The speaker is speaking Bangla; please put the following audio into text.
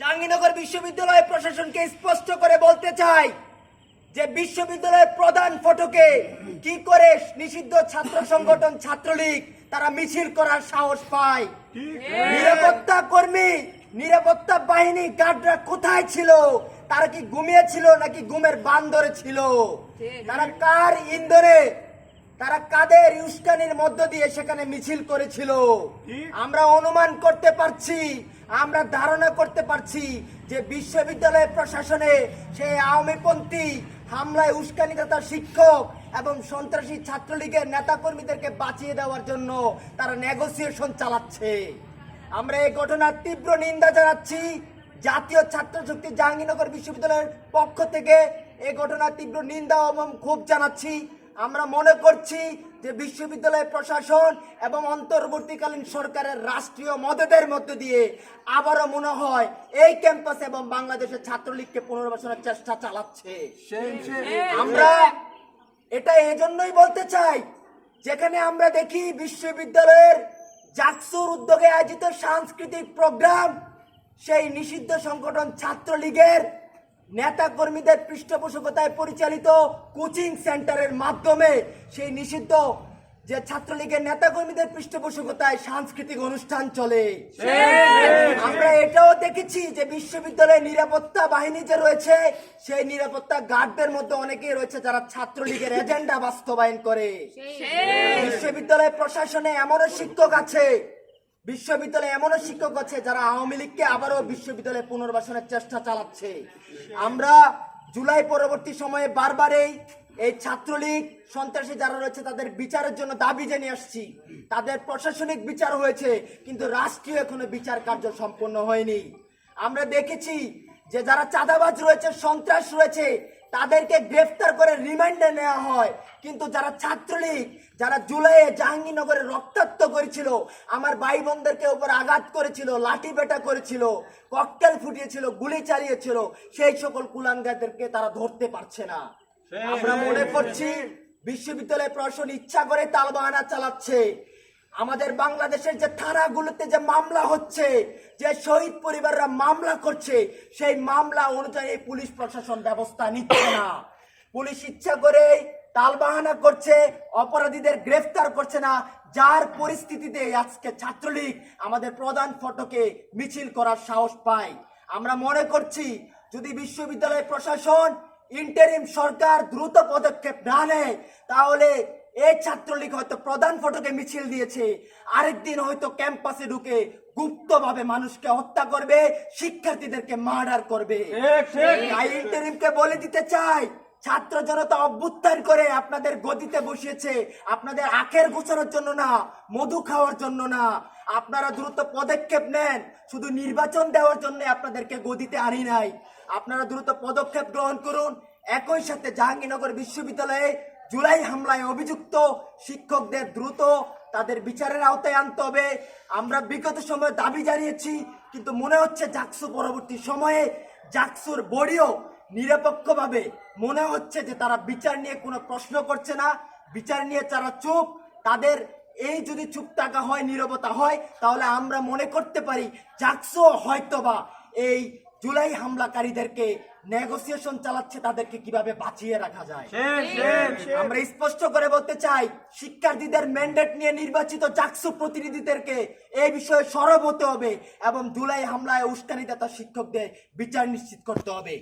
জাহাঙ্গীরনগর বিশ্ববিদ্যালয় প্রশাসনকে স্পষ্ট করে বলতে চাই যে বিশ্ববিদ্যালয়ের প্রধান ফটকে কি করে নিষিদ্ধ ছাত্র সংগঠন ছাত্রলীগ তারা মিছিল করার সাহস পায়? নিরাপত্তা কর্মী, নিরাপত্তা বাহিনী গার্ডরা কোথায় ছিল? তারা কি ঘুমিয়েছিল নাকি ঘুমের বান্দরে ছিল? তারা কার ইন্দোরে তারা কাদের উস্কানির মধ্য দিয়ে সেখানে মিছিল করেছিল? আমরা অনুমান করতে পারছি আমরা ধারণা করতে পারছি যে বিশ্ববিদ্যালয় প্রশাসনে সেই আওয়ামীপন্থী হামলায় উস্কানি উস্কানিদাতা শিক্ষক এবং সন্ত্রাসী ছাত্রলীগের নেতাকর্মীদেরকে বাঁচিয়ে দেওয়ার জন্য তারা নেগোসিয়েশন চালাচ্ছে। আমরা এই ঘটনার তীব্র নিন্দা জানাচ্ছি। জাতীয় ছাত্র শক্তি জাহাঙ্গীরনগর বিশ্ববিদ্যালয়ের পক্ষ থেকে এই ঘটনার তীব্র নিন্দা এবং ক্ষোভ জানাচ্ছি। আমরা মনে করছি যে বিশ্ববিদ্যালয় প্রশাসন এবং অন্তর্বর্তীকালীন সরকারের রাষ্ট্রীয় মদতের মধ্য দিয়ে আবারও মনে হয় এই ক্যাম্পাস এবং বাংলাদেশের ছাত্রলীগকে পুনর্বাসনের চেষ্টা চালাচ্ছে। আমরা এটা এজন্যই বলতে চাই যেখানে আমরা দেখি বিশ্ববিদ্যালয়ের জাকসুর উদ্যোগে আয়োজিত সাংস্কৃতিক প্রোগ্রাম সেই নিষিদ্ধ সংগঠন ছাত্রলীগের নেতা কর্মীদের পৃষ্ঠপোষকতায় পরিচালিত কোচিং সেন্টারের মাধ্যমে সেই নিষিদ্ধ যে ছাত্রলীগের নেতা কর্মীদের পৃষ্ঠপোষকতায় সাংস্কৃতিক অনুষ্ঠান চলে। আমরা এটাও দেখেছি যে বিশ্ববিদ্যালয়ের নিরাপত্তা বাহিনী যে রয়েছে সেই নিরাপত্তা গার্ডদের মধ্যে অনেকেই রয়েছে যারা ছাত্রলীগের এজেন্ডা বাস্তবায়ন করে। বিশ্ববিদ্যালয় প্রশাসনে এমনও শিক্ষক আছে বিশ্ববিদ্যালয়ে এমনও শিক্ষক আছে যারা আওয়ামী লীগকে আবারও বিশ্ববিদ্যালয়ে পুনর্বাসনের চেষ্টা চালাচ্ছে। আমরা জুলাই পরবর্তী সময়ে বারবারই এই ছাত্রলীগ সন্ত্রাসী যারা রয়েছে তাদের বিচারের জন্য দাবি জানিয়ে আসছি। তাদের প্রশাসনিক বিচার হয়েছে, কিন্তু রাষ্ট্রীয় এখনও বিচার কার্য সম্পন্ন হয়নি। আমরা দেখেছি যে যারা চাঁদাবাজ রয়েছে, সন্ত্রাস রয়েছে তাদেরকে গ্রেফতার করে রিমান্ডে নেওয়া হয়। কিন্তু যারা ছাত্রলীগ যারা জুলাইয়ে জাহাঙ্গীরনগরে রক্তাক্ত করেছিল আমার ভাই বোনদেরকে উপর আঘাত করেছিল লাঠি বেটা করেছিল ককটেল ফুটিয়েছিল গুলি চালিয়েছিল সেই সকল কুলাঙ্গাদেরকে তারা ধরতে পারছে না। আমরা মনে করছি বিশ্ববিদ্যালয় প্রশাসন ইচ্ছা করে তালবাহানা চালাচ্ছে। আমাদের বাংলাদেশের যে থানাগুলোতে যে মামলা হচ্ছে, যে শহীদ পরিবাররা মামলা করছে, সেই মামলা অনুযায়ী পুলিশ প্রশাসন ব্যবস্থা নিচ্ছে না। পুলিশ ইচ্ছা করে তালবাহানা করছে, অপরাধীদের গ্রেফতার করছে না। যার পরিস্থিতিতে আজকে ছাত্রলীগ আমাদের প্রধান ফটকে মিছিল করার সাহস পায়। আমরা মনে করছি, যদি বিশ্ববিদ্যালয় প্রশাসন ইন্টারিম সরকার দ্রুত পদক্ষেপ না নেয়, তাহলে এই ছাত্রলীগ হয়তো প্রধান ফটকে মিছিল দিয়েছে। আরেকদিন হয়তো ক্যাম্পাসে ঢুকে গুপ্তভাবে মানুষকে হত্যা করবে শিক্ষার্থীদেরকে মার্ডার করবে। ইন্টারিমকে বলে দিতে চাই ছাত্র জনতা অভ্যুত্থান করে আপনাদের গদিতে বসিয়েছে। আপনাদের আখের গোছানোর জন্য না মধু খাওয়ার জন্য না। আপনারা দ্রুত পদক্ষেপ নেন শুধু নির্বাচন দেওয়ার জন্য আপনাদেরকে গদিতে আনি নাই। আপনারা দ্রুত পদক্ষেপ গ্রহণ করুন। একই সাথে জাহাঙ্গীরনগর বিশ্ববিদ্যালয়ে জুলাই হামলায় অভিযুক্ত শিক্ষকদের দ্রুত তাদের বিচারের আওতায় আনতে হবে। আমরা বিগত সময়ে দাবি জানিয়েছি, কিন্তু মনে হচ্ছে জাকসু পরবর্তী সময়ে জাকসুর বডিও নিরপেক্ষভাবে মনে হচ্ছে যে তারা বিচার নিয়ে কোনো প্রশ্ন করছে না। বিচার নিয়ে তারা চুপ, তাদের এই যদি চুপ থাকা হয়, নীরবতা হয়, তাহলে আমরা মনে করতে পারি জাকসু হয়তোবা এই জুলাই হামলাকারীদেরকে নেগোসিয়েশন চালাচ্ছে তাদেরকে কীভাবে বাঁচিয়ে রাখা যায়? আমরা স্পষ্ট করে বলতে চাই শিক্ষার্থীদের ম্যান্ডেট নিয়ে নির্বাচিত চাকসু প্রতিনিধিদেরকে এই বিষয়ে সরব হতে হবে এবং জুলাই হামলায় উস্কানিদাতা শিক্ষকদের বিচার নিশ্চিত করতে হবে।